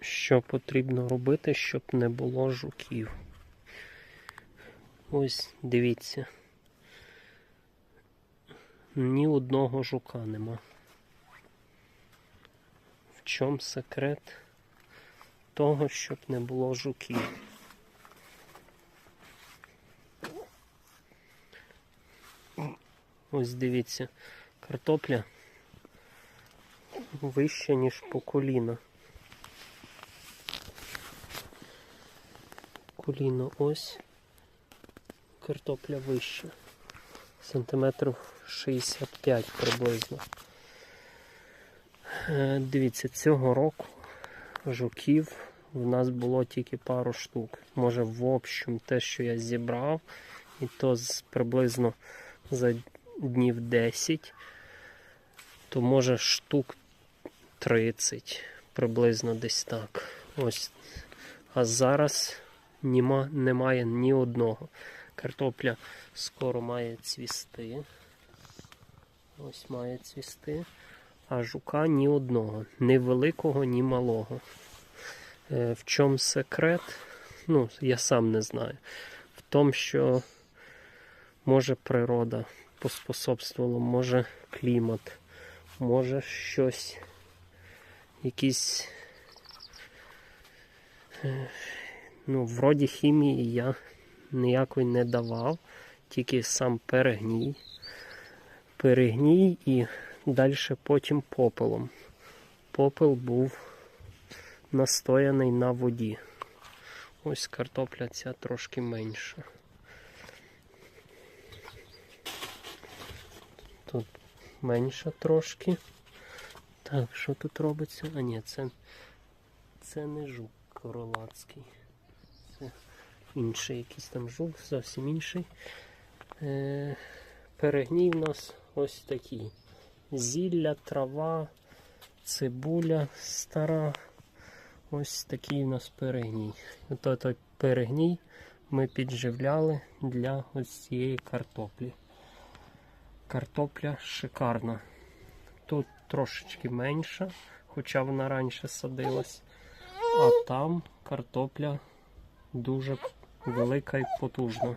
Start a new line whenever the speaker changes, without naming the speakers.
що потрібно робити, щоб не було жуків. Ось дивіться. Ні одного жука нема. В чому секрет того, щоб не було жуків? Ось дивіться, картопля вища, ніж по коліна. Коліно ось. Картопля вища. Сантиметрів 65 приблизно. Е, Дивіться, цього року жуків в нас було тільки пару штук. Може, в общем, те, що я зібрав, і то приблизно за днів 10, то може штук 30, приблизно десь так. Ось. А зараз нема, немає ні одного. Картопля скоро має цвісти. Ось має цвісти. А жука ні одного. Ні великого, ні малого. Е, в чому секрет? Ну, я сам не знаю. В тому, що може природа поспособствувала, може клімат, може щось, якісь. Ну, вроді хімії я ніякої не давав, тільки сам перегній. Перегній і далі потім попелом. Попел був настояний на воді. Ось картопля ця трошки менша. Тут менша трошки. Так, що тут робиться? А ні, це, це не жук королацький. Інший якийсь там жук, зовсім інший. Е, перегній в нас ось такий. Зілля, трава, цибуля стара. Ось такий у нас перегній. Ото той перегній ми підживляли для ось цієї картоплі. Картопля шикарна. Тут трошечки менша, хоча вона раніше садилась. А там картопля дуже велика і потужна.